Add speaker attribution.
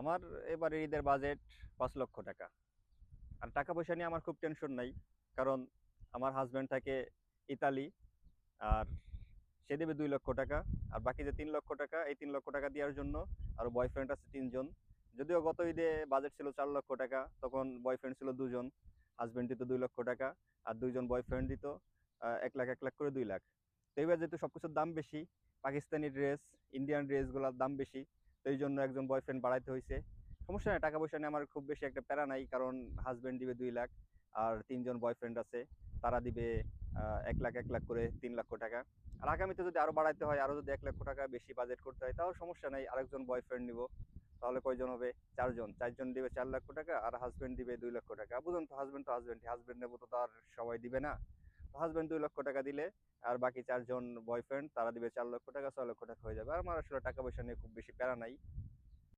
Speaker 1: আমার এবারে ঈদের বাজেট পাঁচ লক্ষ টাকা। আর টাকা পয়সা নিয়ে আমার খুব টেনশন নাই, কারণ আমার হাজব্যান্ড থাকে ইতালি, আর সে দেবে দুই লক্ষ টাকা, আর বাকি যে তিন লক্ষ টাকা, এই তিন লক্ষ টাকা দেওয়ার জন্য আর বয়ফ্রেন্ড আছে তিনজন। যদিও গত ঈদে বাজেট ছিল চার লক্ষ টাকা, তখন বয়ফ্রেন্ড ছিল দুজন হাজব্যান্ড দিত দুই লক্ষ টাকা, আর দুইজন বয়ফ্রেন্ড দিত এক লাখ এক লাখ করে দুই লাখ। তো এবার যেহেতু সব কিছুর দাম বেশি, পাকিস্তানি ড্রেস ইন্ডিয়ান ড্রেসগুলোর দাম বেশি এই জন্য একজন বয়ফ্রেন্ড বাড়াইতে হয়েছে সমস্যা নাই টাকা পয়সা নিয়ে আমার খুব বেশি একটা প্যারা নাই, কারণ হাজব্যান্ড দিবে দুই লাখ, আর তিনজন বয়ফ্রেন্ড আছে, তারা দিবে এক লাখ এক লাখ করে তিন লক্ষ টাকা। আর আগামীতে যদি আরও বাড়াইতে হয়, আরও যদি এক লক্ষ টাকা বেশি বাজেট করতে হয়, তাও সমস্যা নাই, আরেকজন বয়ফ্রেন্ড নিব, তাহলে কয়জন হবে? চারজন। চারজন দিবে চার লক্ষ টাকা, আর হাজব্যান্ড দিবে দুই লক্ষ টাকা। বুঝুন তো হাজব্যান্ড তো হাজব্যান্ড হাজব্যান্ডের মতো তো আর সবাই দিবে না। হাজব্যান্ড দুই লক্ষ টাকা দিলে, আর বাকি চারজন বয়ফ্রেন্ড তারা দিবে চার লক্ষ টাকা, ছয় লক্ষ টাকা হয়ে যাবে। আর আমার আসলে টাকা পয়সা নিয়ে খুব বেশি প্যারা নাই।